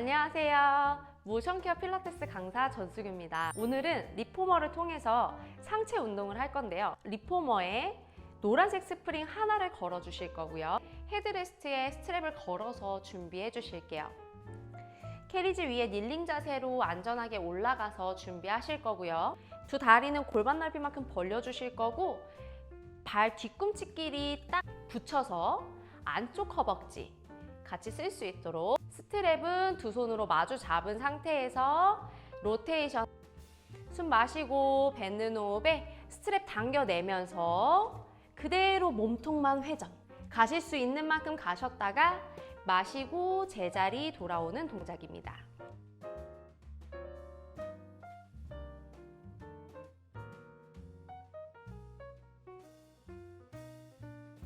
안녕하세요. 모션케어 필라테스 강사 전수규입니다. 오늘은 리포머를 통해서 상체 운동을 할 건데요. 리포머에 노란색 스프링 하나를 걸어 주실 거고요. 헤드레스트에 스트랩을 걸어서 준비해 주실게요. 캐리지 위에 닐링 자세로 안전하게 올라가서 준비하실 거고요. 두 다리는 골반 넓이만큼 벌려 주실 거고 발 뒤꿈치끼리 딱 붙여서 안쪽 허벅지 같이 쓸 수 있도록 스트랩은 두 손으로 마주 잡은 상태에서 로테이션 숨 마시고 뱉는 호흡에 스트랩 당겨내면서 그대로 몸통만 회전 가실 수 있는 만큼 가셨다가 마시고 제자리 돌아오는 동작입니다.